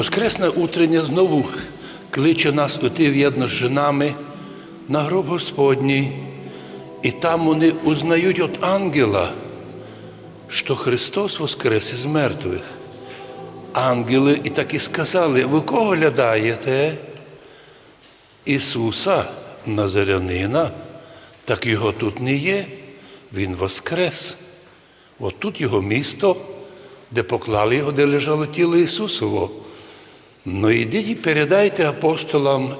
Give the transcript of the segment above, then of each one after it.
Воскресне утрення знову кличе нас іти в'єдно з жінами на гроб Господній, і там вони узнають від ангела, що Христос воскрес із мертвих. Ангели і так і сказали, ви кого глядаєте? Ісуса Назарянина, так його тут не є, Він воскрес. От тут його місто, де поклали його, де лежало тіло Ісусово. Ну ідіть передайте апостолам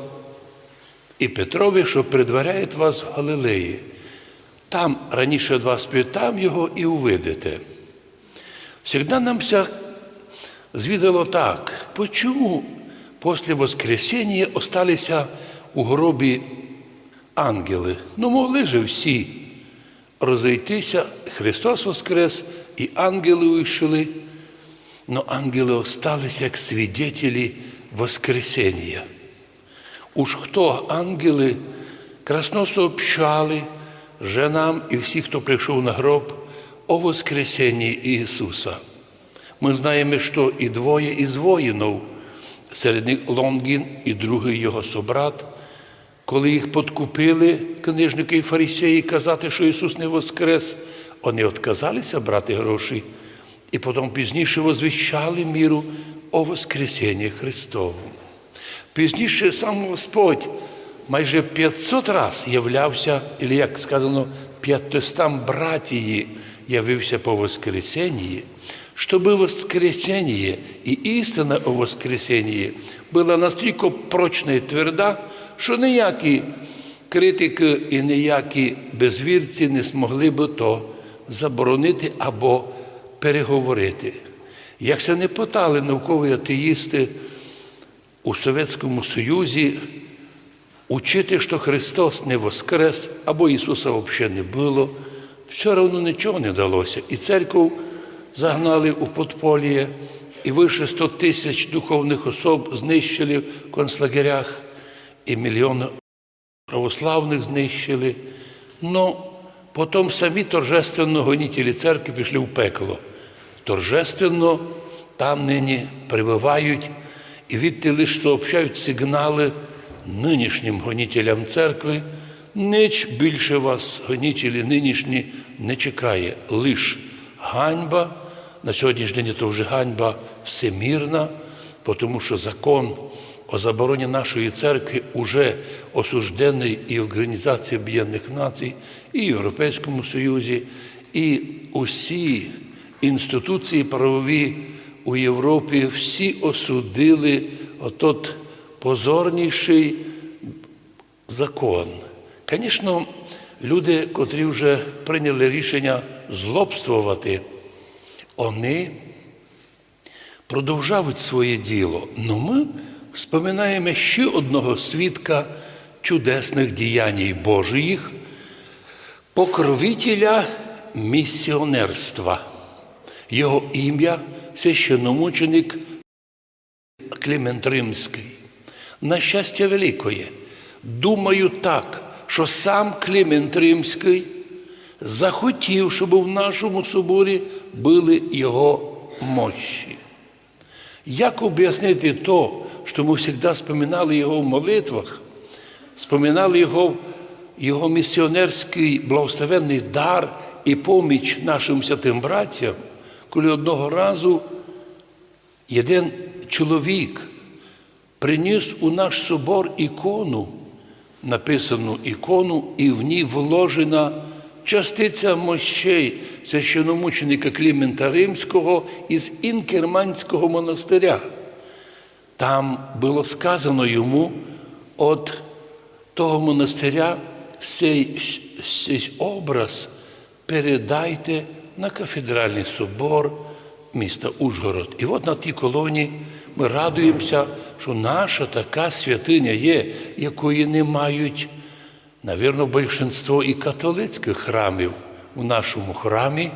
і Петрові, що предваряють вас в Галилеї. Там раніше від вас п'ють, там його і увидите. Всегда нам вся звідало так, почому після Воскресіння осталися у гробі ангели? Ну, могли же всі розійтися, Христос Воскрес, і ангели вийшли. Но ангели остались як свидетелі Воскресения. Уж хто ангели красно сообщали женам і всі, хто прийшов на гроб, о Воскресенні Ісуса. Ми знаємо, що і двоє із воїнів, серед них Лонгін і другий його собрат, коли їх подкупили книжники і фарисеї казати, що Ісус не воскрес, вони відказалися брати гроші і потім пізніше возвіщали міру о Воскресенні Христовому. Пізніше сам Господь майже 500 раз являвся, або, як сказано, 500 братії явився по Воскресенні, щоб Воскресенье і істина о Воскресенні була настільки прочна і тверда, що ніякі критики і ніякі безвірці не змогли би то заборонити або переговорити. Як це не питали наукові атеїсти у Совєтському Союзі, учити, що Христос не воскрес, або Ісуса взагалі не було, все одно нічого не далося. І церкву загнали у подполє, і вище 100 тисяч духовних особ знищили в концлагерях, і мільйони православних знищили. Но потім самі торжественно гонітелі церкви пішли в пекло. Торжественно там нині прибувають і відти лише сообщають сигнали нинішнім гонітелям церкви. Ніч більше вас, гонітелі нинішні, не чекає. Лиш ганьба. На сьогоднішній день це вже ганьба всемірна, тому що закон о забороні нашої церкви уже осуждений і в Організації Об'єднаних Націй, і в Європейському Союзі, і усі інституції правові у Європі всі осудили отот позорніший закон. Звісно, люди, котрі вже прийняли рішення злобствувати, вони продовжують своє діло. Но ми споминаємо ще одного свідка чудесних діянь Божиїх, покровителя місіонерства. Його ім'я священномученик Климент Римський. На щастя великое, думаю так, що сам Климент Римський захотів, щоб в нашому соборі були його мощі. Як об'яснити то, що ми завжди споминали його в молитвах, споминали його, його місіонерський благословенний дар і поміч нашим святим братям, коли одного разу один чоловік приніс у наш собор ікону, написану ікону, і в ній вложена частиця мощей священомученика Клімента Римського із Інкерманського монастиря. Там було сказано йому от того монастиря цей, цей образ передайте на кафедральний собор міста Ужгород. І от на тій колоні ми радуємося, що наша така святиня є, якої не мають, навірно, більшинство і католицьких храмів. У нашому храмі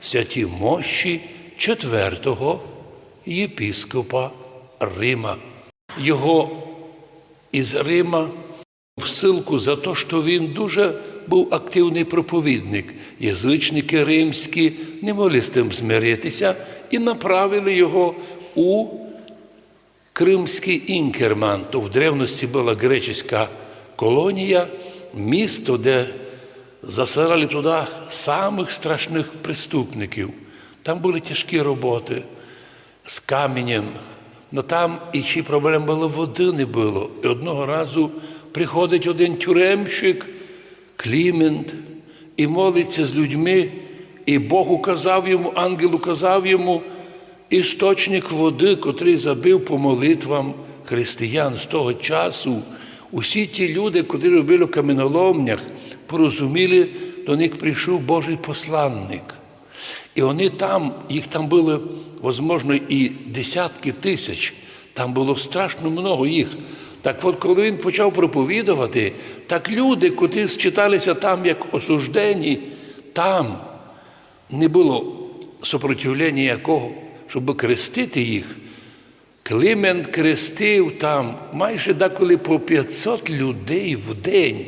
святі мощі четвертого єпіскопа Рима. Його із Рима в силку за те, що він дуже був активний проповідник. Язичники римські не могли з тим змиритися і направили його у Кримський Інкерман, то в древності була греческа колонія, місто, де засирали туди самих страшних преступників. Там були тяжкі роботи з каменем. Но там і ще проблем було, води не було. І одного разу приходить один тюремщик, Клімент, і молиться з людьми, і Бог указав йому, ангел указав йому істочник води, котрий забив по молитвам християн з того часу. Усі ті люди, котрі робили в каменоломнях, порозуміли, до них прийшов Божий посланник. І вони там, їх там було, можливо, і десятки тисяч, там було страшно много їх. Так от, коли він почав проповідувати, так люди, котрі считалися там як осуждені, там не було сопротивлення якого, щоб крестити їх. Климент крестив там майже деколи по 500 людей в день.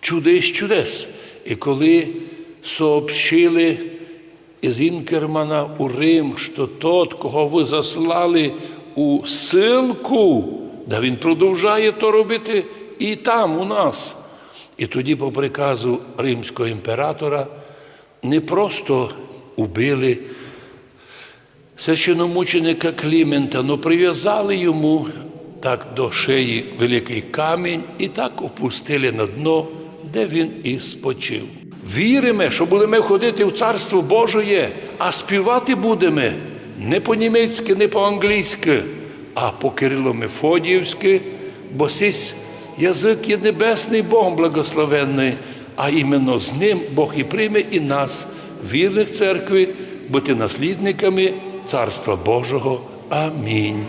Чудес чудес. І коли сообщили із Інкермана у Рим, що тот, кого ви заслали у силку, да він продовжує то робити і там, у нас. І тоді, по приказу римського імператора, не просто убили священомученика Клімента, но прив'язали йому так до шиї великий камінь і так опустили на дно, де він і спочив. Віримо, що будемо ходити в Царство Божоє, а співати будемо не по-німецьки, не по-англійськи, а по Кирило-Мефодіївськи, бо сись язик є небесний Богом благословенний, а іменно з ним Бог і прийме і нас, вірних церкви, бути наслідниками Царства Божого. Амінь.